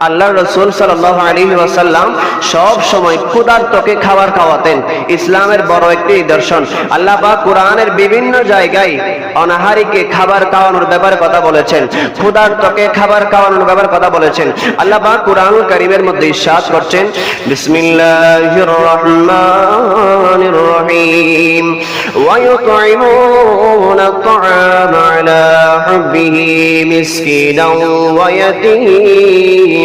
আল্লাহ রসুল সাল্লাহ আলী ওয়াসাল্লাম সব সময় ক্ষুধার্তকে খাবার খাওয়াতেন ইসলামের বড় একটি নিদর্শন আল্লাহ বা কোরআনের বিভিন্ন জায়গায় অনাহারিকে খাবার খাওয়ানোর ব্যাপারে কথা বলেছেন ক্ষুধার্তকে খাবার খাওয়ানোর ব্যাপারে কথা বলেছেন আল্লাহ বা কোরআন করিমের মধ্যে ইসাদ করছেন বিসমিল্লাহির রহমানির রহিম ويطعمون الطعام على حبه مسكينا ويتيما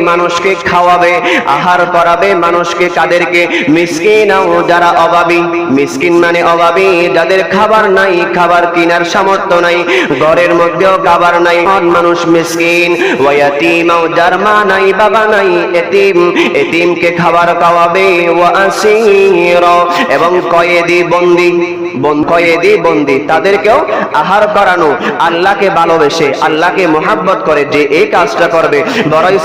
মানুষকে খাওয়াবে, আহার করাবে, মানুষকে কাদেরকে মিসকিন ও যারা অভাবী, মিসকিন মানে অভাবী, যাদের খাবার নাই, খাবার কেনার সামর্থ্য নাই, ঘরের মধ্যেও খাবার নাই মানুষ মিসকিন ওয়াতিম ও যার মা নাই, বাবা নাই, এতিম, এতিমকে খাবার খাওয়াবে, ওয়া আসীর, এবং কয়েদি বন্দি। বন কয়েদি বন্দি, তাদেরকেও আহার করানো। আল্লাহকে ভালোবেসে, আল্লাহকে করে যে এই কাজটা করবে। বড়ই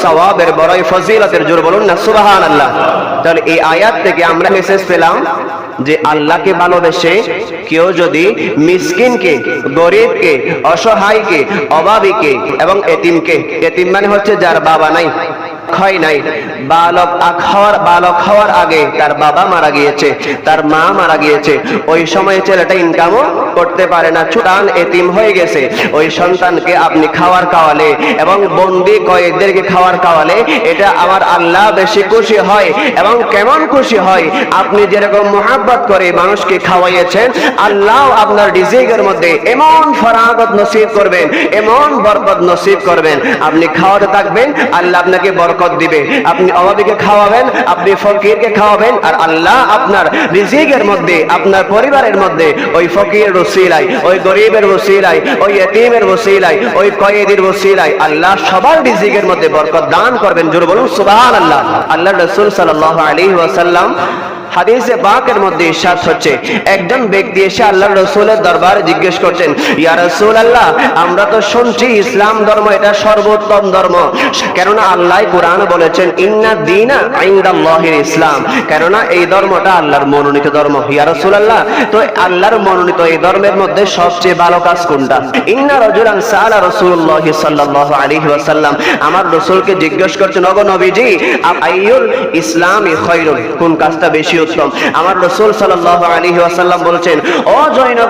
বড়ই ফজিলতের জোর বলুন না সুবাহান আল্লাহ তাহলে এই আয়াত থেকে আমরা মেসেজ পেলাম যে আল্লাহকে ভালোবেসে কেউ যদি মিসকিনকে, গরিবকে, অসহায়কে, অভাবীকে এবং এতিমকে, এতিম মানে হচ্ছে যার বাবা নাই। ক্ষয় নাই। বালক খাওয়ার বালক হওয়ার আগে তার বাবা মারা গিয়েছে, তার মা মারা গিয়েছে। ওই সময় ছেলেটা ইনকামও করতে পারে না। ছুটান এতিম হয়ে গেছে। ওই সন্তানকে আপনি খাওয়ার খাওয়ালে এবং বন্দি কয়েকদেরকে খাওয়ার খাওয়ালে এটা আমার আল্লাহ বেশি খুশি হয় এবং কেমন খুশি হয়? আপনি যেরকম মোহাব্বত করে মানুষকে খাওয়াইয়েছেন, আল্লাহ আপনার রিজিকের মধ্যে এমন ফরাগত নসিব করবেন, এমন বরকত নসিব করবেন। আপনি খাওয়াতে থাকবেন, আল্লাহ আপনাকে বরকত দিবে। আপনি অভাবীকে খাওয়াবেন, আপনি ফকিরকে খাওয়াবেন, আর আল্লাহ আপনার রিজিকের মধ্যে, আপনার পরিবারের মধ্যে ওই ফকির রসিলাই ওই গরিবের রসিলাই ওই এতিমের রসিলাই ওই কয়েদির রসিলাই আল্লাহ সবার রিজিকের মধ্যে বরকত দান করবেন। জোর বলুন সুবহান আল্লাহ আল্লাহ রসুল সাল্লাল্লাহু আলী ওয়াসাল্লাম হাদিসে বাকের মধ্যে ইরশাদ হচ্ছে। একজন ব্যক্তি এসে আল্লাহ রসুলের দরবারে জিজ্ঞেস করছেন, ইয়া রসুল আল্লাহ আমরা তো শুনছি ইসলাম ধর্ম এটা সর্বোত্তম ধর্ম। কেননা আল্লাহ কোরআন বলেছেন, ইন্না দিনা ইনদাল্লাহির ইসলাম। কেননা এই ধর্মটা আল্লাহর মনোনীত ধর্ম। ইয়া রসুল আল্লাহ তো আল্লাহর মনোনীত এই ধর্মের মধ্যে সবচেয়ে ভালো কাজ কোনটা? ইন্না রাজুলান সালা রাসূলুল্লাহ সাল্লাল্লাহু আলাইহি ওয়াসাল্লাম। আমার রসুলকে জিজ্ঞেস করছেন, ওগো নবীজি আইয়ুল ইসলামি খায়রুন কোন কাজটা বেশি উত্তম আমার রসুল সাল্লাহ আলী আসাল্লাম বলছেন, ও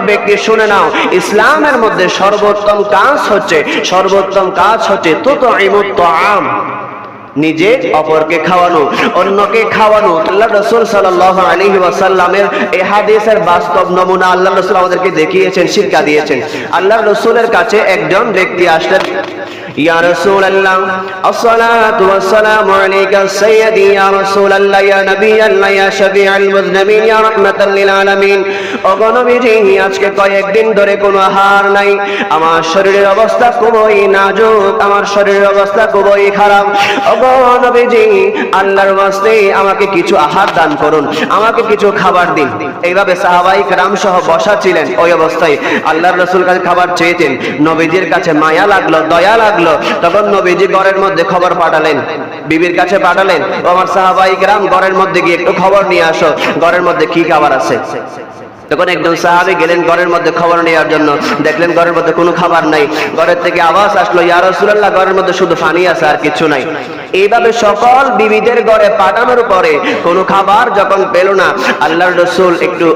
ব্যক্তি, শুনে নাও, ইসলামের মধ্যে সর্বোত্তম কাজ হচ্ছে, সর্বোত্তম কাজ হচ্ছে তো তো আম নিজে অপরকে খাওয়ানো, অন্যকে খাওয়ানো। আল্লাহ রসুল সাল্লাহ আলী ওয়াসাল্লামের এ হাদিসের বাস্তব নমুনা আল্লাহ রসুল আমাদেরকে দেখিয়েছেন, শিক্ষা দিয়েছেন। আল্লাহ রসুলের কাছে একজন ব্যক্তি আসলেন ধরে কোনো আহার নাই। আমার শরীরের অবস্থা খুবই নাজুক, আমার শরীরের অবস্থা খারাপ। আল্লাহর বাস্তে আমাকে কিছু আহার দান করুন, আমাকে কিছু খাবার দিন। এইভাবে রাম সহ বসা ছিলেন ওই অবস্থায়। আল্লাহর রসুল কাছে খাবার চেয়েছেন। নবীজির কাছে মায়া লাগল, দয়া লাগল। তখন নবীজি ঘরের মধ্যে খবর পাঠালেন। বিবির কাছে পাঠালেন আমার সাহাবাই গ্রাম ঘরের মধ্যে গিয়ে একটু খবর নিয়ে আসো। ঘরের মধ্যে কি খাবার আছে? তখন একজন সাহাবি গেলেন ঘরের মধ্যে খবর নেওয়ার জন্য। দেখলেন ঘরের মধ্যে কোনো খাবার নাই। ঘরের থেকে আওয়াজ আসলো, ইয়া রাসূলুল্লাহ, ঘরের মধ্যে শুধু পানি আছে আর কিছু নাই। এইভাবে সকল বিবিদের ঘরে পাঠানোর পরে কোনো খাবার যখন পেল না, আল্লাহর রসুল একটু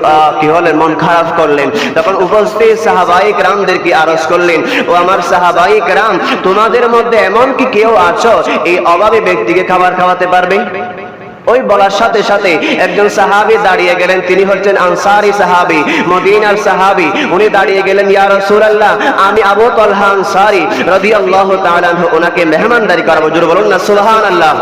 কি হলেন, মন খারাপ করলেন। তখন উপস্থিত সাহাবাহিক রামদেরকে আরজ করলেন, ও আমার সাহাবাহিক রাম তোমাদের মধ্যে এমন কি কেউ আছো? এই অভাবী ব্যক্তিকে খাবার খাওয়াতে পারবে? ওই বলার সাথে সাথে একজন সাহাবি দাঁড়িয়ে গেলেন। তিনি হচ্ছেন আনসারি সাহাবি, মদিনার সাহাবি। উনি দাঁড়িয়ে গেলেন, ইয়া রাসূলুল্লাহ, আমি আবু তালহা আনসারি তাআলা আনহু, ওনাকে মেহমানদারি করব। জোরে বলুন না, সুবহানাল্লাহ।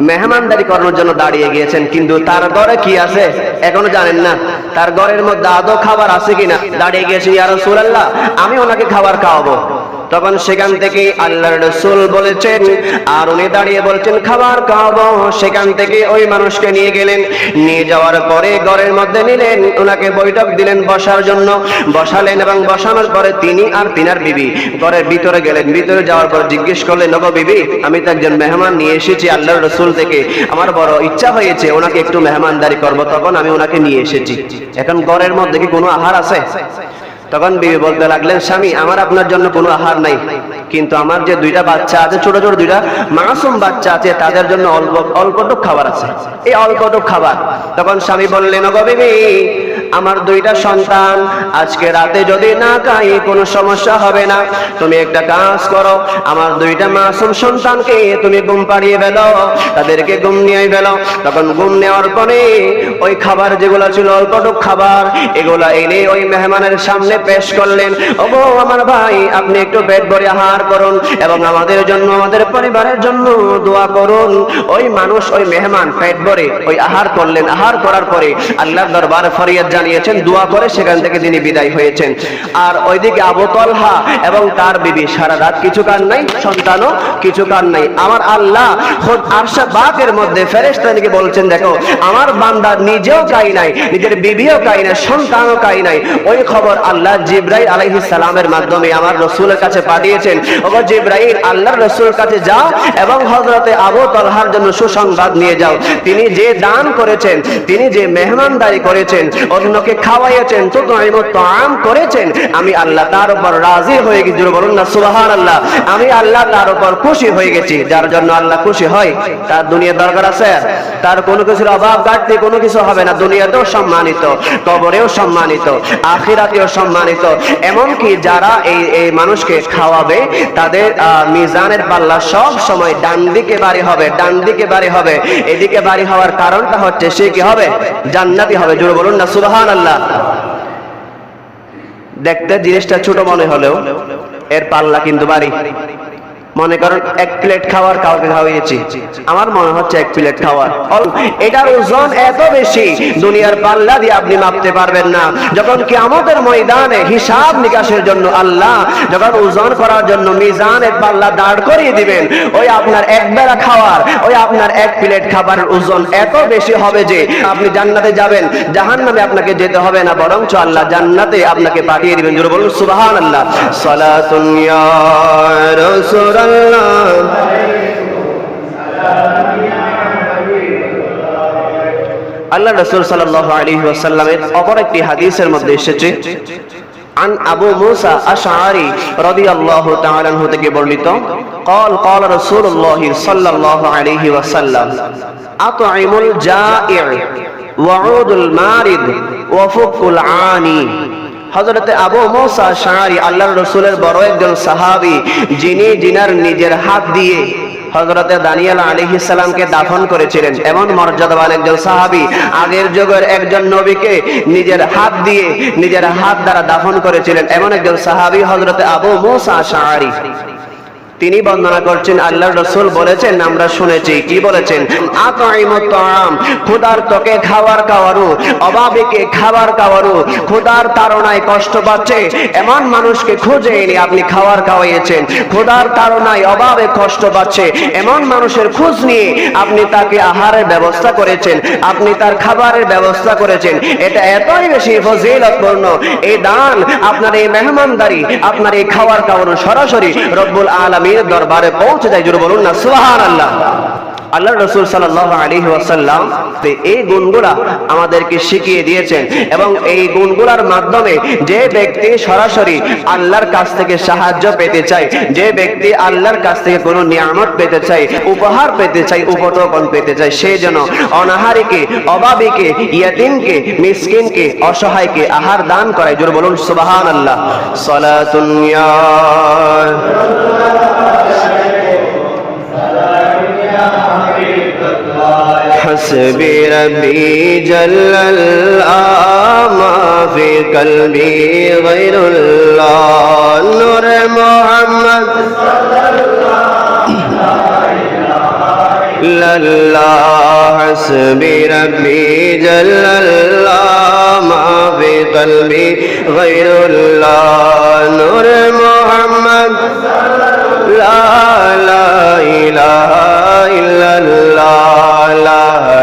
মেহমানদারি করানোর জন্য দাঁড়িয়ে গিয়েছেন, কিন্তু তার ঘরে কি আছে? এখনও জানেন না। তার ঘরের মধ্যে আদৌ খাবার আছে কিনা? দাঁড়িয়ে গিয়েছে, ইয়া রাসূলুল্লাহ, আমি ওনাকে খাবার খাওয়াবো। তখন সেখান থেকে আল্লাহর রসুল বলেছেন, আর উনি দাঁড়িয়ে বলছেন, খাবার খাওয়াবো। সেখান থেকে ওই মানুষকে নিয়ে গেলেন। নিয়ে যাওয়ার পরে ঘরের মধ্যে নিলেন ওনাকে বৈঠক দিলেন বসার জন্য। বসালেন এবং বসানোর পরে তিনি আর তিনার বিবি ঘরের ভিতরে গেলেন। ভিতরে যাওয়ার পর জিজ্ঞেস করলেন নগো বিবি, আমি তো একজন মেহমান নিয়ে এসেছি আল্লাহর রসুল থেকে। আমার বড় ইচ্ছা হয়েছে ওনাকে একটু মেহমানদারি করব, তখন আমি ওনাকে নিয়ে এসেছি। এখন ঘরের মধ্যে কি কোনো আহার আছে? তখন বিবি বলতে লাগলেন, স্বামী, আমার আপনার জন্য কোনো আহার নাই। কিন্তু আমার যে দুইটা বাচ্চা আছে, ছোট ছোট দুইটা মাসুম বাচ্চা আছে, তাদের জন্য অল্প, অল্পটুক খাবার আছে। এই অল্পটুক খাবার। তখন স্বামী বললেন গো বিবি আমার দুইটা সন্তান। আজকে রাতে যদি না খাই, কোনো সমস্যা হবে না। তুমি একটা কাজ করো, আমার দুইটা মাসুম সন্তানকে তুমি ঘুম পাড়িয়ে ফেলো, তাদেরকে ঘুম নিয়ে ফেলো। তখন ঘুম নেওয়ার পরে ওই খাবার যেগুলো ছিল, অল্পটুক খাবার, এগুলা এনে ওই মেহমানের সামনে পেশ করলেন। ওগো, আমার ভাই, আপনি একটু পেট ভরে আহার করুন এবং আমাদের জন্য, আমাদের পরিবারের জন্য দোয়া করুন। ওই মানুষ, ওই মেহমান পেট ভরে ওই আহার করলেন। আহার করার পরে আল্লাহ দরবার ফরিয়াদ জানিয়েছেন, দোয়া করে সেখান থেকে তিনি বিদায় হয়েছেন। আর ওইদিকে আবু তলহা এবং তার বিবি সারা রাত কিছু কার নাই, সন্তানও কিছু কার নাই। আমার আল্লাহ খোদ আরশা বাকের মধ্যে ফেরেশতানিকে বলছেন, দেখো, আমার বান্দা নিজেও কাই নাই, নিজের বিবিও কাই নাই, সন্তানও কাই নাই। ওই খবর আল্লাহ জিব্রাইল আলাইহিস সালামের মাধ্যমে আমার রসুলের কাছে পাঠিয়েছেন। ওগো জিব্রাইল, আল্লাহর রসুলের কাছে যাও এবং হযরতে আবু তলহার জন্য সুসংবাদ নিয়ে যাও। তিনি যে দান করেছেন, তিনি যে মেহমানদারি করেছেন অন্যকে খাওয়াইয়েছেন তো তাম করেছেন। আমি আল্লাহ তার উপর রাজি হয়ে গেছি বলুন না সুবাহান আল্লাহ আমি আল্লাহ তার উপর খুশি হয়ে গেছি, যার জন্য আল্লাহ খুশি হয়। তার দুনিয়া দরকার আছে? তার কোনো কিছুর অভাব ঘাটতি কোনো কিছু হবে না, দুনিয়াতেও সম্মানিত, কবরেও সম্মানিত, আখিরাতেও সম্মানিত। এমনকি যারা এই এই মানুষকে খাওয়াবে, তাদের মিজানের পাল্লা সব সময় ডান দিকে বাড়ি হবে, ডান দিকে বাড়ি হবে। এদিকে বাড়ি হওয়ার কারণটা হচ্ছে সে কি হবে? জান্নাতি হবে, জোরে বলুন না সুবহান আল্লাহ দেখতে জিনিসটা ছোট মনে হলেও এর পাল্লা কিন্তু বাড়ি। মনে করেন এক প্লেট খাওয়ার কাউকে খাওয়াইয়েছি। আমার মনে হচ্ছে এক প্লেট খাওয়ার। এটার ওজন এত বেশি, দুনিয়ার পাল্লা দিয়ে আপনি মাপতে পারবেন না। যখন কিয়ামতের ময়দানে হিসাব নিকাশের জন্য আল্লাহ যখন ওজন করার জন্য মিজানের পাল্লা দাঁড় করিয়ে দিবেন, ওই আপনার এক বেলা খাওয়ার, ওই আপনার এক প্লেট খাবারের ওজন এত বেশি হবে যে আপনি জান্নাতে যাবেন, জাহান্নামে আপনাকে যেতে হবে না, বরঞ্চ আল্লাহ জান্নাতে আপনাকে পাঠিয়ে দিবেন। জোরে বলুন, সুবহানাল্লাহ। সালাতুন ইয়া রাসূলুল্লাহ আল্লাহ রসুল সাল্লাহ আলী ওয়াসাল্লামের অপর একটি হাদিসের মধ্যে এসেছে عن أبو موسى أشعري رضي الله تعالى عنه থেকে বর্ণিত قال قال رسول الله صلى الله عليه وسلم أطعم الجائع وعود المارد وفك العاني হজরতে আবু মৌসা সাহারি আল্লাহ রসুলের বড় একজন সাহাবি, যিনি জিনার নিজের হাত দিয়ে হজরতে দানিয়াল আলী সালামকে দাফন করেছিলেন। এমন মর্যাদাবান একজন সাহাবি আগের যুগের একজন নবীকে নিজের হাত দিয়ে নিজের হাত দ্বারা দাফন করেছিলেন। এমন একজন সাহাবি হজরতে আবু মোসা শাআরি। তিনি বর্ণনা করছেন, আল্লাহর রসুল বলেছেন, আমরা শুনেছি, কি বলেছেন? খোদার তোকে খাবার খাওয়ারু অভাবীকে খাবার খাওয়ারু খোদার তাড়নায় কষ্ট পাচ্ছে, এমন মানুষকে খুঁজে এনে আপনি খাবার খাওয়াইয়েছেন খোদার তাড়নায় অভাবে কষ্ট পাচ্ছে, এমন মানুষের খোঁজ নিয়ে আপনি তাকে আহারের ব্যবস্থা করেছেন, আপনি তার খাবারের ব্যবস্থা করেছেন, এটা এতই বেশি ফজিলতপূর্ণ, এই দান আপনার এই মেহমানদারি, আপনার এই খাবার খাওয়ানো সরাসরি রব্বুল আলমীর দরবারে পৌঁছে যায় জুড়ে বলুন না সুহান আল্লাহ আল্লাহ রসুল সাল্লাহ আলী ওয়াসাল্লাম এই গুণগুলা আমাদেরকে শিখিয়ে দিয়েছেন এবং এই গুণগুলার মাধ্যমে যে ব্যক্তি সরাসরি আল্লাহর কাছ থেকে সাহায্য পেতে চায়, যে ব্যক্তি আল্লাহর কাছ থেকে কোনো নিয়ামত পেতে উপহার পেতে চায় উপটোকন পেতে চায় সেই জন্য অনাহারীকে, অভাবীকে, ইয়াতিমকে, মিসকিনকে, অসহায়কে আহার দান করায়, জোর বলুন সুবাহান আল্লাহ حسبي ربي جل الآما في قلبي غير الله نور محمد لا الله حسبي ربي جل الله ما في قلبي غير الله نور محمد لا لا إله إلا الله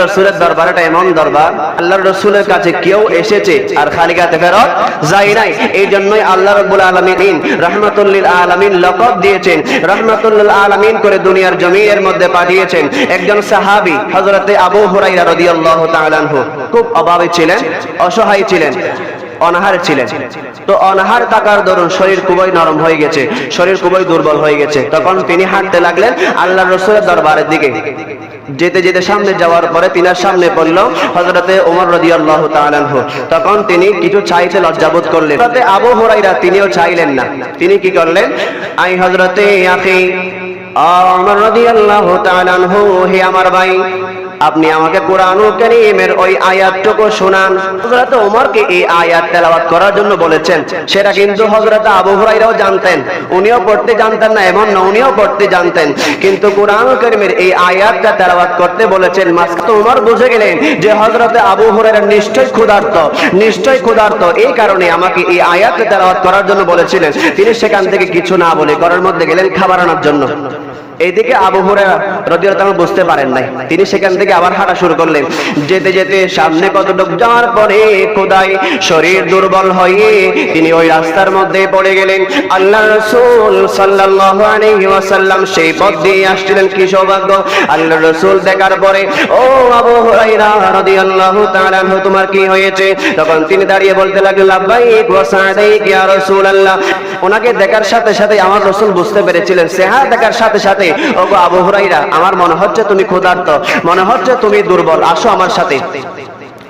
আল্লাহর রসুলের দরবারটা এমন দরবার, আল্লাহর রসুলের কাছে কেউ এসেছে আর খালি কাতে ফেরত যায় নাই। এই জন্যই আল্লাহ রব্বুল আলমিন রহমতুল্লিল আলমিন লকব দিয়েছেন, রহমতুল্লিল আলমিন করে দুনিয়ার জমিনের মধ্যে পাঠিয়েছেন। একজন সাহাবি হজরতে আবু হুরাইরা রদিয়াল্লাহ তাআলাহু খুব অভাবে ছিলেন, অসহায় ছিলেন। অনাহার ছিলেন। তো অনাহার থাকার দরুন শরীর খুবই নরম হয়ে গেছে, শরীর খুবই দুর্বল হয়ে গেছে। তখন তিনি হাঁটতে লাগলেন আল্লাহ রসুলের দরবারের দিকে। যেতে যেতে সামনে যাওয়ার পরে তিনার সামনে পড়ল হজরতে ওমর রদি আল্লাহ তখন তিনি কিছু চাইতে লজ্জাবোধ করলেন। হজরতে আবু হরাইরা তিনিও চাইলেন না। তিনি কি করলেন? আই হজরতে আখি ওমর রদি আল্লাহ হে আমার ভাই আপনি আমাকে কোরআনুল কারীমের ওই আয়াতটুকু শোনান। হযরত ওমরকে এই আয়াত তেলাওয়াত করার জন্য বলেছেন, সেটা কিন্তু হযরত আবু হুরায়রাও জানতেন, উনিও পড়তে জানতেন না, এমন না উনিও পড়তে জানতেন। কিন্তু কোরআনুল কারীমের এই আয়াতটা তেলাওয়াত করতে বলেছেন মাসকাত ওমর বুঝে গেলেন যে হযরত আবু হুরায়রা নিশ্চয়ই ক্ষুধার্ত নিশ্চয়ই ক্ষুধার্ত। এই কারণে আমাকে এই আয়াতটা তেলাওয়াত করার জন্য বলেছিলেন। তিনি সেখান থেকে কিছু না বলে ঘরের মধ্যে গেলেন খাবার আনার জন্য। এইদিকে আবু হুরায়রা রাদিয়াল্লাহু বুঝতে পারেন নাই। তিনি সেখান থেকে আবার হাঁটা শুরু করলেন। যেতে যেতে সামনে কতটুক যাওয়ার পরে খোদাই শরীর দুর্বল হয়ে তিনি ওই রাস্তার মধ্যে পড়ে গেলেন। আল্লাহ রাসূল সাল্লাল্লাহু আলাইহি ওয়াসাল্লাম সেই পথ দিয়ে আসছিলেন। কি সৌভাগ্য! আল্লাহ রাসূল দেখার পরে, ও আবু হুরায়রা রাদিয়াল্লাহু তাআলা তোমার কি হয়েছে? তখন তিনি দাঁড়িয়ে বলতে লাগলেন, লাব্বাইক ওয়া সাদাইক ইয়া রাসূলুল্লাহ। ওনাকে দেখার সাথে সাথে আমার রাসূল বুঝতে পেরেছিলেন। সেহা দেখার সাথে সাথে ও গো আবু হুরাইরা আমার মনে হচ্ছে তুমি ক্ষুধার্ত, মনে হচ্ছে তুমি দুর্বল, আসো আমার সাথে।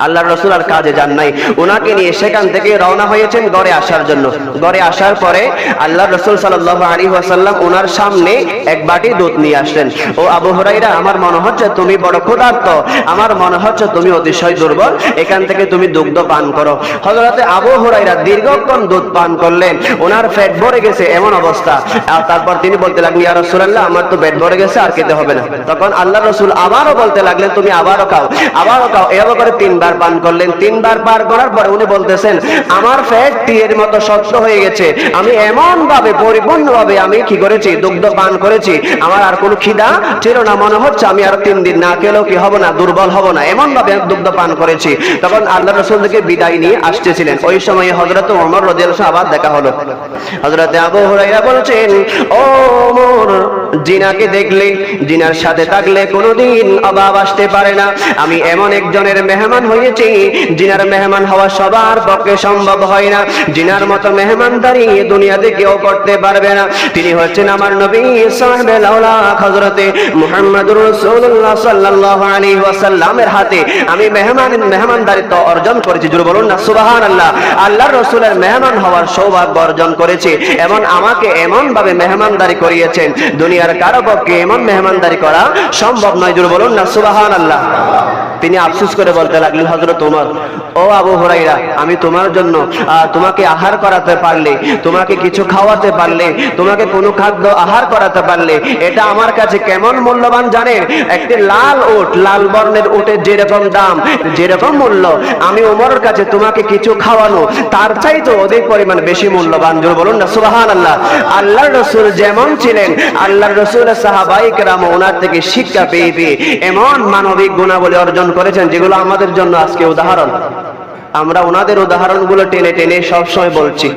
আল্লাহ রসুল আর কাজে যান নাই। ওনাকে নিয়ে সেখান থেকে রওনা হয়েছেন গড়ে আসার জন্য। গড়ে আসার পরে আল্লাহ রসুল সাল্লাহ আলী ওয়াসাল্লাম ওনার সামনে এক বাটি দুধ নিয়ে আসলেন। ও আবু হরাইরা আমার মনে হচ্ছে তুমি বড় ক্ষুধার্ত। আমার মনে হচ্ছে তুমি অতিশয় দুর্বল। এখান থেকে তুমি দুগ্ধ পান করো। হজরতে আবু হরাইরা দীর্ঘক্ষণ দুধ পান করলেন। ওনার পেট ভরে গেছে এমন অবস্থা। আর তারপর তিনি বলতে লাগলেন, ইয়া রসুল্লাহ আমার তো পেট ভরে গেছে, আর খেতে হবে না। তখন আল্লাহ রসুল আবারও বলতে লাগলেন, তুমি আবারও খাও আবারও খাও। এভাবে করে তিনবার তিনবার পান করলেন, তিনবার পার করার পরে উনি বলতেছেন, আমার ফ্যাট টিয়ের মতো শক্ত হয়ে গেছে, আমি এমন ভাবে পরিপূর্ণ ভাবে আমি কি করেছি, দুগ্ধ পান করেছি, আমার আর কোনো খিদা ছিল না, মনে হচ্ছে আমি আর তিন দিন না খেলেও কি হব না, দুর্বল হব না এমন ভাবে দুগ্ধ পান করেছি। তখন আল্লাহ রসুল থেকে বিদায় নিয়ে আসতেছিলেন। ওই সময় হজরত ওমর রদিয়াল আবার দেখা হলো। হজরত আবু হুরাইরা বলছেন, ও ওমর জিনাকে দেখলে, জিনার সাথে থাকলে কোনোদিন অভাব আসতে পারে না। আমি এমন একজনের মেহমান হয়েছি, জিনার মেহমান হওয়া সবার পক্ষে সম্ভব হয় না। জিনার মতো মেহমানদারি দুনিয়াতে কেউ করতে পারবে না। তিনি হচ্ছেন আমার নবী সাহেবে লাউলা হযরতে মুহাম্মদুর রাসূলুল্লাহ সাল্লাল্লাহু আলাইহি ওয়াসাল্লামের হাতে। আমি মেহমান, মেহমানদারিত্ব অর্জন করেছি, জোরে বলুন না, সুবহানাল্লাহ। আল্লাহর রাসূলের মেহমান হওয়ার সৌভাগ্য অর্জন করেছি। এবং আমাকে এমন ভাবে মেহমানদারি করিয়েছেন। দুনিয়ার কারও পক্ষে এমন মেহমানদারি করা সম্ভব নয়, জোরে বলুন না, সুবহানাল্লাহ। তিনি আফসোস করে বলতে লাগলেন হজরত উমর, ও আবু হরাইরা আমি তোমার জন্য তোমাকে আহার করাতে পারলে, তোমাকে কিছু খাওয়াতে পারলে, তোমাকে কোনো খাদ্য আহার করাতে পারলে, এটা আমার কাছে কেমন মূল্যবান জানেন একটি লাল উট লাল বর্ণের উটের যেরকম দাম, যেরকম মূল্য, আমি উমরের কাছে তোমাকে কিছু খাওয়ানো, তার চাইতে অধিক পরিমাণ বেশি মূল্যবান, জোর বলুন না সুবাহান আল্লাহ আল্লাহর রসুল যেমন ছিলেন আল্লাহর রসুল সাহাবাইক রাম ওনার থেকে শিক্ষা পেয়ে পেয়ে এমন মানবিক গুণাবলী অর্জন করেছেন যেগুলো আমাদের জন্য আজকে উদাহরণ। আমরা ওনাদের উদাহরণগুলো টেনে টেনে সবসময় বলছি।